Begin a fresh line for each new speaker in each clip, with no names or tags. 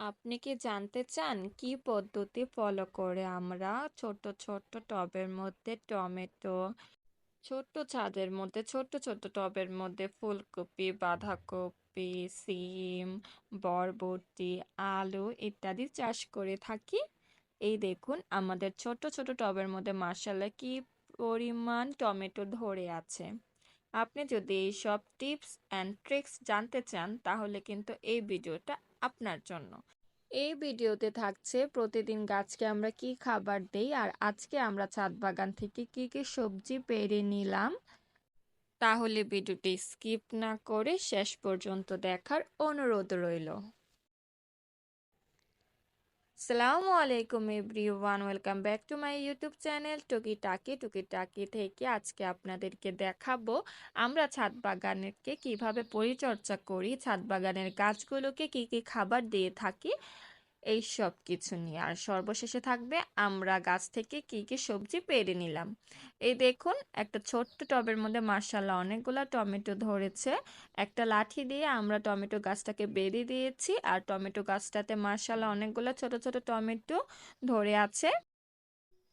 আপনি কি জানতে চান কি পদ্ধতি ফলো করে আমরা ছোট ছোট টবের মধ্যে টমেটো, ছোট্ট ছাদের মধ্যে, ছোট্ট ছোট্ট টবের মধ্যে ফুলকপি, বাঁধাকপি, সিম, বরবটি, আলু ইত্যাদি চাষ করে থাকি। এই দেখুন আমাদের ছোট ছোট টবের মধ্যে মাসাল্লাহ কি পরিমাণ টমেটো ধরে আছে। আপনি যদি এই সব টিপস অ্যান্ড ট্রিক্স জানতে চান তাহলে কিন্তু এই ভিডিওটা আপনার জন্য। এই ভিডিওতে থাকছে প্রতিদিন গাছকে আমরা কি খাবার দেই আর আজকে আমরা ছাদ বাগান থেকে কি কি সবজি পেরে নিলাম। তাহলে ভিডিওটি স্কিপ না করে শেষ পর্যন্ত দেখার অনুরোধ রইল। সালামু আলাইকুম everyone welcome back to my YouTube channel টুকি টাকি টুকি টাকি থেকে আজকে আপনাদেরকে দেখাবো আমরা ছাদ বাগানেরকে কীভাবে পরিচর্যা করি, ছাদ বাগানের গাছগুলোকে কি কি খাবার দিয়ে থাকি এই সব কিছু নিয়ে। আর সর্বশেষে থাকবে আমরা গাছ থেকে কি কি সবজি পেরে নিলাম। এই দেখুন, একটা ছোট্ট টবের মধ্যে মার্শাল্লাহ অনেকগুলো টমেটো ধরেছে। একটা লাঠি দিয়ে আমরা টমেটো গাছটাকে বেরিয়ে দিয়েছি। আর টমেটো গাছটাতে মার্শাল্লাহ অনেকগুলো ছোট ছোট টমেটো ধরে আছে।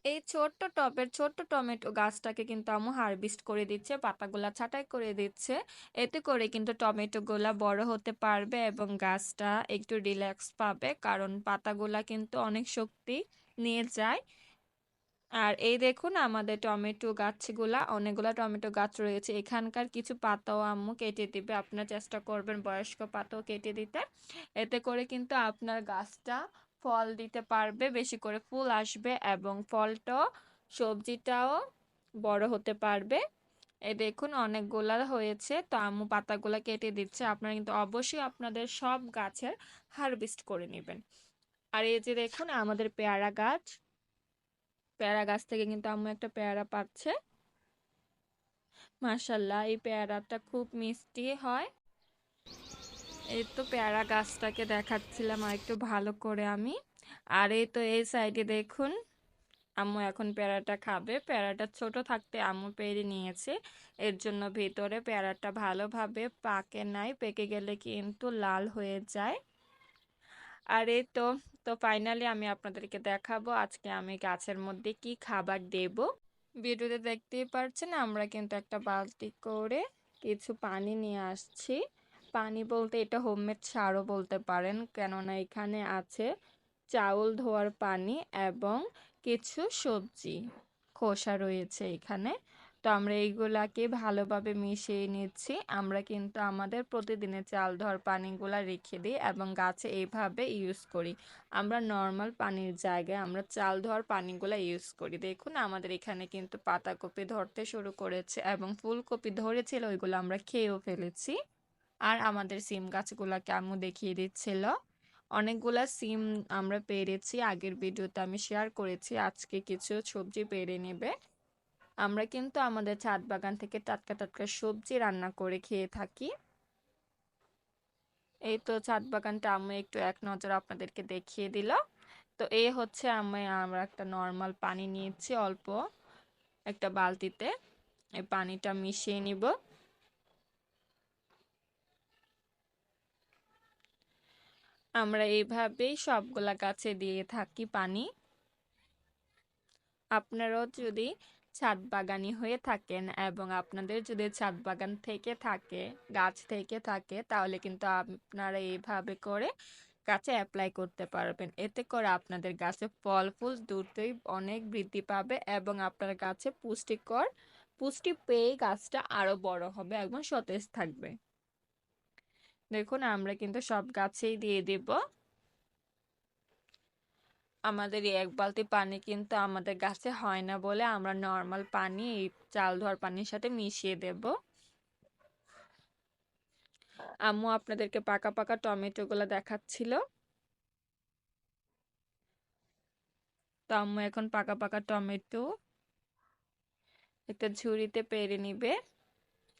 এই ছোট্ট টবের ছোট্ট টমেটো গাছটাকে কিন্তু আমু হারভেস্ট করে দিচ্ছে, পাতাগুলা ছাঁটাই করে দিচ্ছে। এতে করে কিন্তু টমেটোগুলা বড় হতে পারবে এবং গাছটা একটু রিল্যাক্স পাবে, কারণ পাতাগুলা কিন্তু অনেক শক্তি নিয়ে যায়। আর এই দেখুন আমাদের টমেটো গাছগুলা, অনেকগুলা টমেটো গাছ রয়েছে। এখানকার কিছু পাতাও আম্মু কেটে দিবে। আপনার চেষ্টা করবেন বয়স্ক পাতাও কেটে দিতে। এতে করে কিন্তু আপনার গাছটা ফল দিতে পারবে, বেশি করে ফুল আসবে এবং ফলটাও সবজিটাও বড় হতে পারবে। এ দেখুন অনেকগুলা হয়েছে, তো আম্মু পাতাগুলা কেটে দিচ্ছে। আপনারা কিন্তু অবশ্যই আপনাদের সব গাছের হারভেস্ট করে নেবেন। আর এই যে দেখুন আমাদের পেয়ারা গাছ পেয়ারা গাছ থেকে কিন্তু আম্মু একটা পেয়ারা পাচ্ছে। মাশাল্লাহ, এই পেয়ারাটা খুব মিষ্টি হয়। এই তো পেয়ারা গাছটাকে দেখাচ্ছিলাম আর একটু ভালো করে আমি। আর এই তো এই সাইডে দেখুন, আম্মু এখন পেয়ারাটা খাবে। পেয়ারাটা ছোট থাকতে আম্মু পেরে নিয়েছে। এর জন্য ভেতরে পেয়ারাটা ভালোভাবে পাকে নাই, পেকে গেলে কিন্তু লাল হয়ে যায়। আর এই তো তো ফাইনালি আমি আপনাদেরকে দেখাবো আজকে আমি গাছের মধ্যে কি খাবার দেব। ভিডিওতে দেখতেই পারছেন, আমরা কিন্তু একটা বালতি করে কিছু পানি নিয়ে আসছি। পানি বলতে এটা হোমমেড সারও বলতে পারেন। কেননা এখানে আছে চাউল, ধোয়ার পানি এবং কিছু সবজি, খোসা রয়েছে এখানে। তো আমরা এইগুলাকে ভালোভাবে মিশিয়ে নিচ্ছি। আমরা কিন্তু আমাদের প্রতিদিনের চাল, ধোয়ার পানিগুলা রেখে দিই এবং গাছে এইভাবে ইউজ করি। আমরা নর্মাল পানির জায়গায় আমরা চাল, ধোয়ার পানিগুলা ইউজ করি। দেখুন, আমাদের এখানে কিন্তু পাতাকপি ধরতে শুরু করেছে এবং ফুলকপি ধরেছিল, ওইগুলো আমরা খেয়েও ফেলেছি। আর আমাদের সিম গাছগুলাকে আম্মু দেখিয়ে দিচ্ছিল। অনেকগুলা সিম আমরা পেরেছি, আগের ভিডিওতে আমি শেয়ার করেছি, আজকে কিছু সবজি পেরে নেবে। আমরা কিন্তু আমাদের ছাদ বাগান থেকে টাটকা টাটকা সবজি রান্না করে খেয়ে থাকি। এই তো ছাদ বাগানটা আমি একটু এক নজর আপনাদেরকে দেখিয়ে দিল। তো এই হচ্ছে আমি আমরা একটা নর্মাল পানি নিয়েছি অল্প একটা বালতিতে। এই পানিটা মিশিয়ে নিব। আমরা এইভাবেই সবগুলা গাছে দিয়ে থাকি পানি। আপনারাও যদি ছাদ বাগানি হয়ে থাকেন এবং আপনাদের যদি ছাদ বাগান থেকে থাকে, গাছ থেকে থাকে, তাহলে কিন্তু আপনারা এইভাবে করে গাছে অ্যাপ্লাই করতে পারবেন। এতে করে আপনাদের গাছে ফল, ফুল দুটোই অনেক বৃদ্ধি পাবে এবং আপনার গাছে পুষ্টিকর পুষ্টি পেয়ে গাছটা আরও বড় হবে এবং সতেজ থাকবে। দেখুন, আমরা কিন্তু সব গাছেই দিয়ে দেব। আমাদের এক বালতি পানি কিন্তু আমাদের গাছে হয় না বলে আমরা নর্মাল পানি, এই চাল ধোয়ার পানির সাথে মিশিয়ে দেব। আম্মু আপনাদেরকে পাকা পাকা টমেটো গুলো দেখাচ্ছিল। তো আম্মু এখন পাকা পাকা টমেটো একটা ঝুড়িতে পেরে নিবে।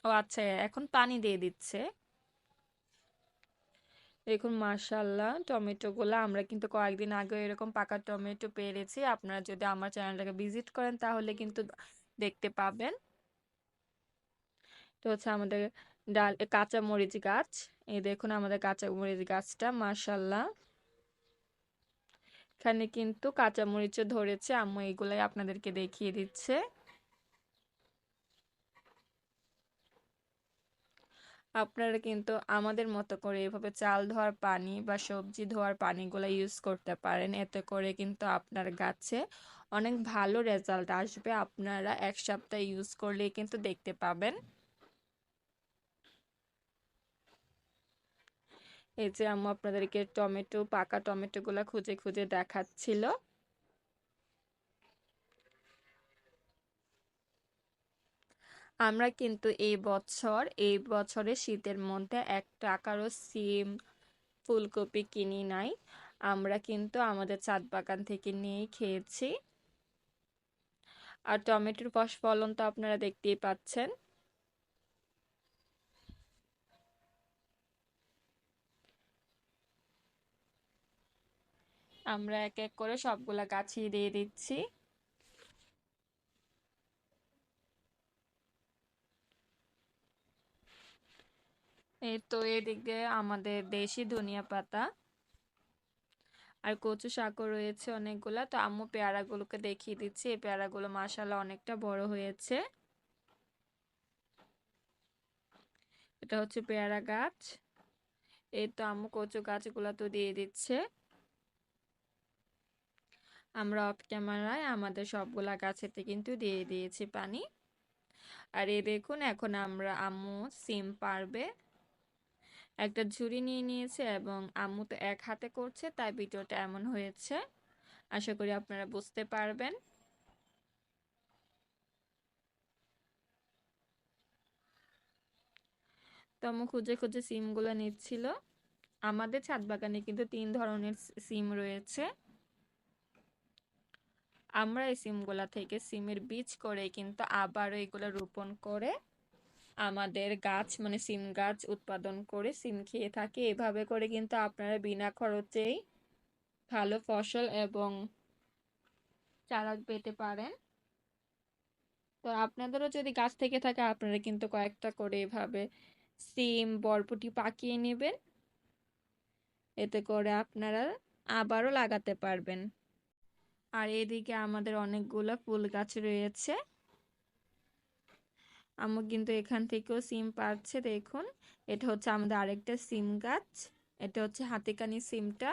ও আচ্ছা এখন পানি দিয়ে দিচ্ছে। দেখুন মার্শাল্লাহ টমেটোগুলো আমরা কিন্তু কয়েকদিন আগে এরকম পাকা টমেটো পেরেছি। আপনারা যদি আমার চ্যানেলটাকে ভিজিট করেন তাহলে কিন্তু দেখতে পাবেন। তো হচ্ছে আমাদের ডাল কাঁচা মরিচ গাছ। এই দেখুন আমাদের কাঁচা মরিচ গাছটা মার্শাল্লাহ এখানে কিন্তু কাঁচামরিচও ধরেছে, আম্মু এগুলাই আপনাদেরকে দেখিয়ে দিচ্ছে। আপনারা কিন্তু আমাদের মতো করে এভাবে চাল ধোয়ার পানি বা সবজি ধোয়ার পানিগুলো ইউজ করতে পারেন। এতে করে কিন্তু আপনার গাছে অনেক ভালো রেজাল্ট আসবে। আপনারা এক সপ্তাহ ইউজ করলেই কিন্তু দেখতে পাবেন। এই যে আম্মু আপনাদেরকে টমেটো, পাকা টমেটোগুলো খুঁজে খুঁজে দেখাচ্ছিল। আমরা কিন্তু এই বছর, এই বছরে শীতের মধ্যে এক টাকারও সিম, ফুলকপি কিনি নাই। আমরা কিন্তু আমাদের ছাদ বাগান থেকে নিয়েই খেয়েছি। আর টমেটোর ফলন তো আপনারা দেখতেই পাচ্ছেন। আমরা এক এক করে সবগুলা গাছই দিয়ে দিচ্ছি। এই তো এদিকে আমাদের দেশি ধনিয়া পাতা আর কচু শাকও রয়েছে অনেকগুলা। তো আম্মু পেয়ারাগুলোকে দেখিয়ে দিচ্ছি। এই পেয়ারাগুলো মাসাল্লাহ অনেকটা বড় হয়েছে। এটা হচ্ছে পেয়ারা গাছ। এই তো আম্মু কচু গাছগুলো তো দিয়ে দিচ্ছে। আমরা অফ ক্যামেরায় আমাদের সবগুলা গাছেতে কিন্তু দিয়ে দিয়েছি পানি। আর এই দেখুন, এখন আমরা আম্মু সিম পারবে একটা ঝুড়ি নিয়ে নিয়েছে এবং আম্মু তো এক হাতে করছে, তাই ভিডিওটা এমন হয়েছে। আশা করি আপনারা বুঝতে পারবেন। তো আম্মু খুঁজে খুঁজে সিমগুলো নিচ্ছিল। আমাদের ছাদ বাগানে কিন্তু তিন ধরনের সিম রয়েছে। আমরা এই সিমগুলা থেকে সিমের বীজ করে কিন্তু আবারও এগুলো রোপণ করে আমাদের গাছ মানে সিম গাছ উৎপাদন করে সিম খেয়ে থাকে। এভাবে করে কিন্তু আপনারা বিনা খরচেই ভালো ফসল এবং চারা পেতে পারেন। তো আপনাদেরও যদি গাছ থেকে থাকে, আপনারা কিন্তু কয়েকটা করে এভাবে সিম, বরবটি পাকিয়ে নেবেন। এতে করে আপনারা আবারও লাগাতে পারবেন। আর এদিকে আমাদের অনেকগুলো ফুল গাছ রয়েছে। আম্মু কিন্তু এখান থেকেও সিম পাচ্ছে, দেখুন। এটা হচ্ছে আমাদের আরেকটা সিম গাছ। এটা হচ্ছে হাতিকানি সিমটা।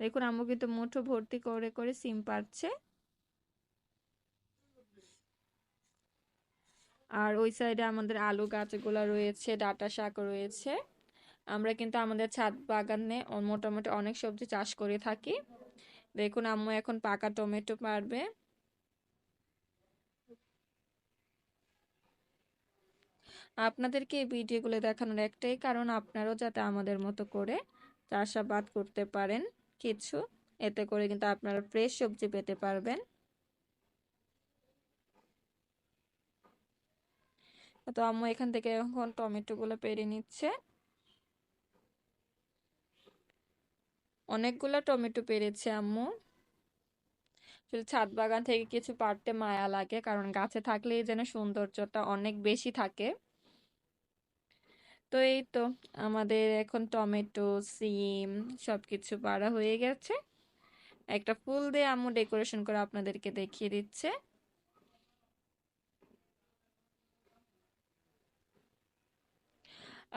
দেখুন আম্মু কিন্তু মুঠো ভর্তি করে করে সিম পাচ্ছে। আর ওই সাইডে আমাদের আলু গাছগুলো রয়েছে, ডাটা শাক রয়েছে। আমরা কিন্তু আমাদের ছাদ বাগানে মোটামুটি অনেক সবজি চাষ করে থাকি। দেখুন, আম্মু এখন পাকা টমেটো পারবে। আপনাদেরকে এই ভিডিওগুলো দেখানোর একটাই কারণ আপনারাও যাতে আমাদের মতো করে চাষাবাদ করতে পারেন কিছু, এতে করে কিন্তু আপনারা ফ্রেশ সবজি পেতে পারবেন। তো আম্মু এখান থেকে এখন টমেটোগুলো পেরে নিচ্ছে। অনেকগুলো টমেটো পেরেছে আম্মু। ছাদ বাগান থেকে কিছু পারতে মায়া লাগে, কারণ গাছে থাকলেই যেন সৌন্দর্যটা অনেক বেশি থাকে। তো এই তো আমাদের এখন টমেটো, সিম সব কিছু পাড়া হয়ে গেছে। একটা ফুল দিয়ে আম্মু ডেকোরেশন করে আপনাদেরকে দেখিয়ে দিচ্ছে।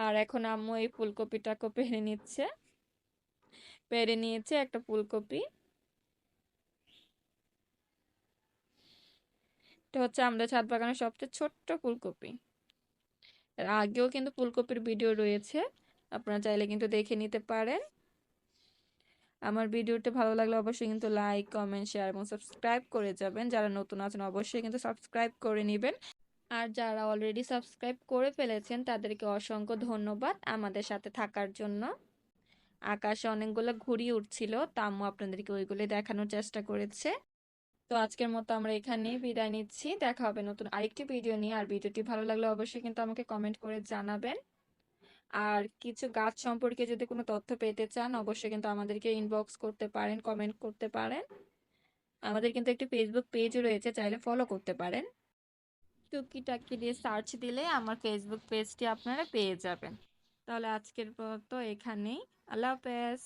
আর এখন আম্মু এই ফুলকপিটাকে পেরে নিচ্ছে। পেরে নিয়েছে একটা ফুলকপি। এটা হচ্ছে আমাদের ছাদ বাগানের সবচেয়ে ছোট্ট ফুলকপি। এর আগেও কিন্তু ফুলকপির ভিডিও রয়েছে। আপনারা চাইলে কিন্তু দেখে নিতে পারেন। আমার ভিডিওটা ভালো লাগলে অবশ্যই কিন্তু লাইক, কমেন্ট, শেয়ার এবং সাবস্ক্রাইব করে যাবেন। যারা নতুন আছেন অবশ্যই কিন্তু সাবস্ক্রাইব করে নেবেন। আর যারা অলরেডি সাবস্ক্রাইব করে ফেলেছেন, তাদেরকে অসংখ্য ধন্যবাদ আমাদের সাথে থাকার জন্য। আকাশে অনেকগুলো ঘুড়ি উঠছিল তাম্মু আপনাদেরকে ওইগুলো দেখানোর চেষ্টা করেছে। তো আজকের মতো আমরা এখানেই বিদায় নিচ্ছি। দেখা হবে নতুন আরেকটি ভিডিও নিয়ে। আর ভিডিওটি ভালো লাগলে অবশ্যই কিন্তু আমাকে কমেন্ট করে জানাবেন। আর কিছু গাছ সম্পর্কে যদি কোনো তথ্য পেতে চান, অবশ্যই কিন্তু আমাদেরকে ইনবক্স করতে পারেন কমেন্ট করতে পারেন। আমাদের কিন্তু একটি ফেসবুক পেজও রয়েছে, চাইলে ফলো করতে পারেন। টুকিটাকি দিয়ে সার্চ দিলে আমার ফেসবুক পেজটি আপনারা পেয়ে যাবেন। তাহলে আজকের মতো এখানেই। আল্লাহ হাফেজ।